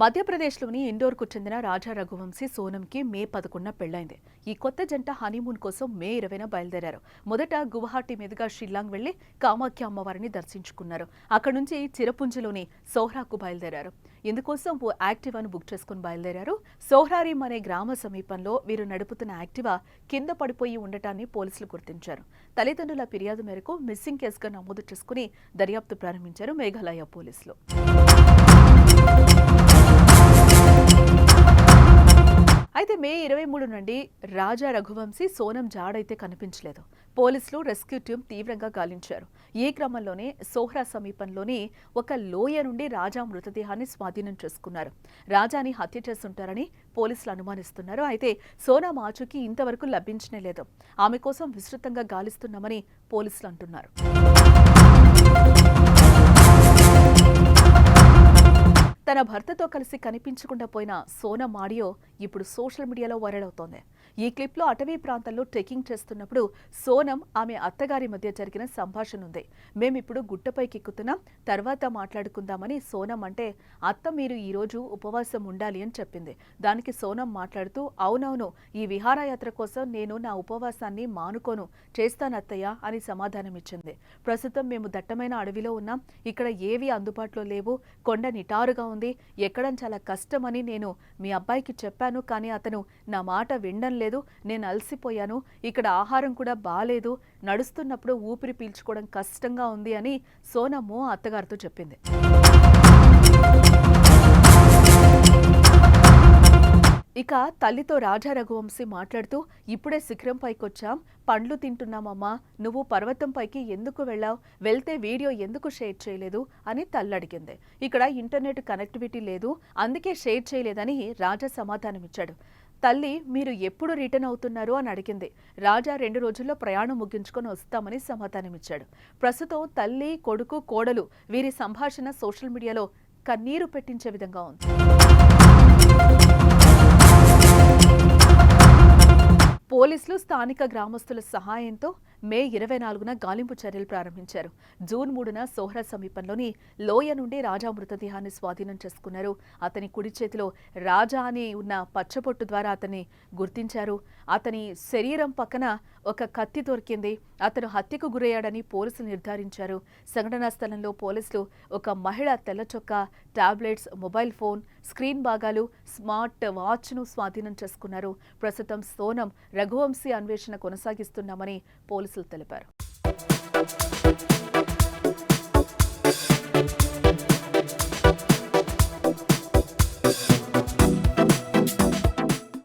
మధ్యప్రదేశ్లోని ఇండోర్కు చెందిన రాజా రఘువంశీ సోనంకి మే పదకొండున పెళ్ళైంది ఈ కొత్త జంట హనీమూన్ కోసం మే ఇరవైన బయలుదేరారు. మొదట గువాహటి మీదుగా షిల్లాంగ్ వెళ్ళి కామాఖ్య అమ్మవారిని దర్శించుకున్నారు. అక్కడి నుంచి చిరపుంజిలోని సోహ్రాకు బయలుదేరారు. ఇందుకోసం ఓ యాక్టివాను బుక్ చేసుకుని బయలుదేరారు. సోహ్రారీం అనే గ్రామ సమీపంలో వీరు నడుపుతున్న యాక్టివా కింద పడిపోయి ఉండటాన్ని పోలీసులు గుర్తించారు. తల్లిదండ్రుల ఫిర్యాదు మేరకు మిస్సింగ్ కేసుగా నమోదు చేసుకుని దర్యాప్తు ప్రారంభించారు మేఘాలయ పోలీసులు. ఇరవై మూడు నుండి రాజా రఘువంశీ సోనం జాడైతే కనిపించలేదు. పోలీసులు రెస్క్యూ టీం తీవ్రంగా గాలించారు. ఈ క్రమంలోనే సోహ్రా సమీపంలోని ఒక లోయ నుండి రాజా మృతదేహాన్ని స్వాధీనం చేసుకున్నారు. రాజాని హత్య చేస్తుంటారని పోలీసులు అనుమానిస్తున్నారు. అయితే సోనా ఆచూకీ ఇంతవరకు లభించనే లేదు. ఆమె కోసం విస్తృతంగా గాలిస్తున్నామని పోలీసులు అంటున్నారు. తన భర్తతో కలిసి కనిపించకుండా పోయిన సోనమ్ ఆడియో ఇప్పుడు సోషల్ మీడియాలో వైరల్ అవుతోంది. ఈ క్లిప్లో అటవీ ప్రాంతంలో ట్రెక్కింగ్ చేస్తున్నప్పుడు సోనం ఆమె అత్తగారి మధ్య జరిగిన సంభాషణ ఉంది మేమిప్పుడు గుట్టపైకి ఎక్కుతున్నాం తర్వాత మాట్లాడుకుందామని సోనం అంటే అత్త మీరు ఈరోజు ఉపవాసం ఉండాలి అని చెప్పింది. దానికి సోనం మాట్లాడుతూ అవునవును ఈ విహారయాత్ర కోసం నేను నా ఉపవాసాన్ని మానుకోను చేస్తానత్తయ్య అని సమాధానమిచ్చింది. ప్రస్తుతం మేము దట్టమైన అడవిలో ఉన్నాం ఇక్కడ ఏవి అందుబాటులో లేవు కొండ నిటారుగా ఉంది ఎక్కడం చాలా కష్టమని నేను మీ అబ్బాయికి చెప్పాను కానీ అతను నా మాట వినడం లేదు నేను అలసిపోయాను ఇక్కడ ఆహారం కూడా బాగాలేదు నడుస్తున్నప్పుడు ఊపిరి పీల్చుకోవడం కష్టంగా ఉంది అని సోనమ్ము అత్తగారితో చెప్పింది. ఇక తల్లితో రాజా రఘువంశీ మాట్లాడుతూ ఇప్పుడే శిఖరం పైకొచ్చాం పండ్లు తింటున్నామమ్మా నువ్వు పర్వతం పైకి ఎందుకు వెళ్ళావు వెళ్తే వీడియో ఎందుకు షేర్ చేయలేదు? అని తల్లడిగింది. ఇక్కడ ఇంటర్నెట్ కనెక్టివిటీ లేదు అందుకే షేర్ చేయలేదని రాజా సమాధానమిచ్చాడు. తల్లి మీరు ఎప్పుడు రిటర్న్ అవుతున్నారు అని అడిగింది. రాజా రెండు రోజుల్లో ప్రయాణం ముగించుకొని వస్తామని సమాధానమిచ్చాడు. ప్రస్తుతం తల్లి కొడుకు కోడలు వీరి సంభాషణ సోషల్ మీడియాలో కన్నీరు పెట్టించే విధంగా ఉంది. పోలీసులు స్థానిక గ్రామస్తుల సహాయంతో మే ఇరవై నాలుగున గాలింపు చర్యలు ప్రారంభించారు. జూన్ మూడున సోహ్రా సమీపంలోని లోయ నుండి రాజా మృతదేహాన్ని స్వాధీనం చేసుకున్నారు. అతని కుడి చేతిలో రాజా అని ఉన్న పచ్చపొట్టు ద్వారా అతన్ని గుర్తించారు. అతని శరీరం పక్కన ఒక కత్తి దొరికింది. అతను హత్యకు గురయ్యాడని పోలీసులు నిర్ధారించారు. సంఘటనా స్థలంలో పోలీసులు ఒక మహిళ తెల్లచొక్క టాబ్లెట్స్ మొబైల్ ఫోన్ స్క్రీన్ భాగాలు స్మార్ట్ వాచ్ను స్వాధీనం చేసుకున్నారు. ప్రస్తుతం సోనం రఘువంశీ అన్వేషణ కొనసాగిస్తున్నామని Los telibar.